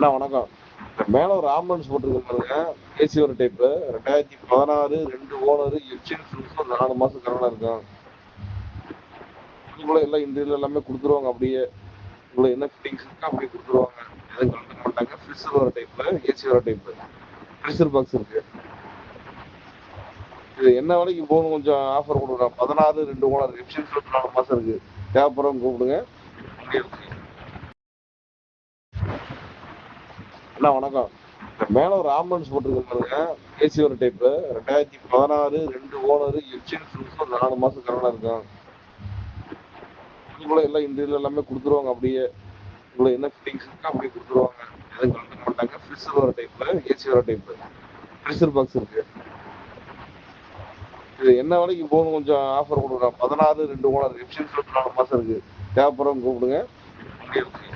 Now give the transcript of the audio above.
அண்ணா வணக்கம். மேல ஒரு ஆம்புலன்ஸ் போட்டிருக்கு பாருங்க. ஏசி ஒரு டைப்பு ரெண்டாயிரத்தி பதினாறு ரெண்டு ஓனர் இன்சூரன்ஸ் நாலு மாசம் கரண்டா இருக்கும் இதுக்குள்ள எல்லாம் இன்டீரியர் எல்லாமே கொடுத்துருவாங்க அப்படியே. உங்களை என்ன ஃபிட்டிங்ஸ் இருக்கோ அப்படியே கொடுத்துருவாங்க. எதுவும் கலந்துக்க மாட்டாங்க. ஃப்ரிட்ஜர் வர டைப்பு ஏசி வர டைப்பு ஃப்ரிட்ஜர் பாக்ஸ் இருக்கு. இது என்ன வேலைக்கு போகணும் கொஞ்சம் ஆஃபர் கொடுக்குறேன் பதினாறு ரெண்டு ஓனர் இன்சூரன்ஸ் நாலு மாசம் இருக்கு. தேவைப்படுறவங்க கூப்பிடுங்க வண்டி இருக்கு அண்ணா வணக்கம். மேல ஒரு ஆம்புலன்ஸ் போட்டிருக்கு ஏசி ஒரு டைப்பு ரெண்டாயிரத்தி பதினாறு ரெண்டு ஓனர் இன்சூரன்ஸ் நாலு மாசம் கரண்டா இருக்கும். இதுக்குள்ள எல்லாம் இன்டீரியர் எல்லாமே கொடுத்துருவாங்க அப்படியே. உங்களை என்ன ஃபிட்டிங்ஸ் இருக்கோ அப்படியே கொடுத்துருவாங்க. எதுவும் கலந்துக்க மாட்டாங்க. ஃப்ரிட்ஜர் வர டைப்பு ஏசி வர டைப்பு ஃப்ரிட்ஜர் பாக்ஸ் இருக்கு. இது என்ன வரைக்கும் போகணும் கொஞ்சம் ஆஃபர் கொடுக்குறேன் பதினாறு ரெண்டு ஓனர் இன்சூரன்ஸ் நாலு மாசம் இருக்கு. தேவைப்படுறவங்க கூப்பிடுங்க. இருக்கு